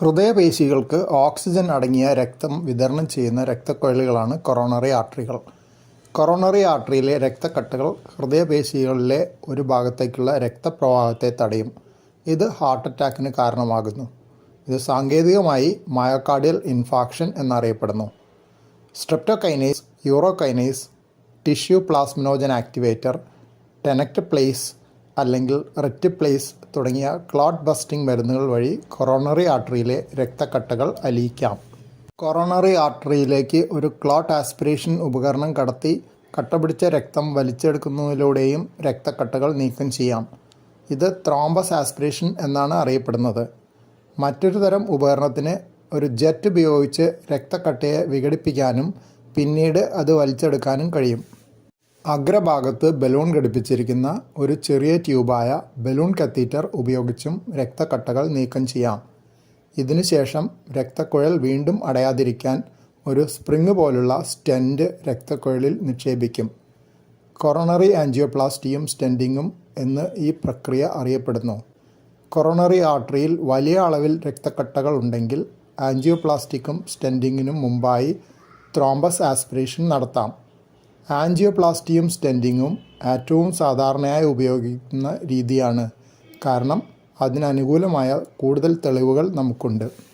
ഹൃദയപേശികൾക്ക് oxygen അടങ്ങിയ രക്തം വിതരണം ചെയ്യുന്ന രക്തക്കുഴലുകളാണ് കൊറോണറി ആർട്ടറികൾ. കൊറോണറി ആർട്ടറിയിലെ രക്തക്കട്ടകൾ ഹൃദയപേശികളിലെ ഒരു ഭാഗത്തേക്കുള്ള രക്തപ്രവാഹത്തെ തടയും. ഇത് ഹാർട്ട് അറ്റാക്കിന് കാരണമാകുന്നു. ഇത് സാങ്കേതികമായി മയോകാർഡിയൽ ഇൻഫാക്ഷൻ എന്നറിയപ്പെടുന്നു. Streptokinase urokinase tissue plasminogen activator tenecteplase അല്ലെങ്കിൽ റെറ്റിപ്ലേസ് തുടങ്ങിയ ക്ലോട്ട് ബസ്റ്റിംഗ് മരുന്നുകൾ വഴി കൊറോണറി ആർട്ടറിയിലെ രക്തക്കട്ടകൾ അലിയിക്കാം. കൊറോണറി ആർട്ടറിയിലേക്ക് ഒരു ക്ലോട്ട് ആസ്പിറേഷൻ ഉപകരണം കടത്തി കട്ട പിടിച്ച രക്തം വലിച്ചെടുക്കുന്നതിലൂടെയും രക്തക്കട്ടകൾ നീക്കം ചെയ്യാം. ഇത് ത്രോംബസ് ആസ്പിറേഷൻ എന്നാണ് അറിയപ്പെടുന്നത്. മറ്റൊരു തരം ഉപകരണത്തിന് ഒരു ജെറ്റ് ഉപയോഗിച്ച് രക്തക്കട്ടയെ വിഘടിപ്പിക്കാനും പിന്നീട് അത് വലിച്ചെടുക്കാനും കഴിയും. അഗ്രഭാഗത്ത് ബലൂൺ ഘടിപ്പിച്ചിരിക്കുന്ന ഒരു ചെറിയ ട്യൂബായ ബലൂൺ കത്തീറ്റർ ഉപയോഗിച്ചും രക്തക്കട്ടകൾ നീക്കം ചെയ്യാം. ഇതിനുശേഷം രക്തക്കുഴൽ വീണ്ടും അടയാതിരിക്കാൻ ഒരു സ്പ്രിങ് പോലുള്ള സ്റ്റെന്റ് രക്തക്കുഴലിൽ നിക്ഷേപിക്കും. കൊറോണറി ആൻജിയോപ്ലാസ്റ്റിയും സ്റ്റെന്റിങ്ങും എന്ന് ഈ പ്രക്രിയ അറിയപ്പെടുന്നു. കൊറോണറി ആർട്ടറിയിൽ വലിയ അളവിൽ രക്തക്കട്ടകൾ ഉണ്ടെങ്കിൽ ആൻജിയോപ്ലാസ്റ്റിക്കും സ്റ്റെന്റിങ്ങിനും മുമ്പായി ത്രോംബസ് ആസ്പിറേഷൻ നടത്താം. ആൻജിയോപ്ലാസ്റ്റിയും സ്റ്റെന്റിങ്ങും ഏറ്റവും സാധാരണയായി ഉപയോഗിക്കുന്ന രീതിയാണ്. കാരണം അതിനനുകൂലമായ കൂടുതൽ തെളിവുകൾ നമുക്കുണ്ട്.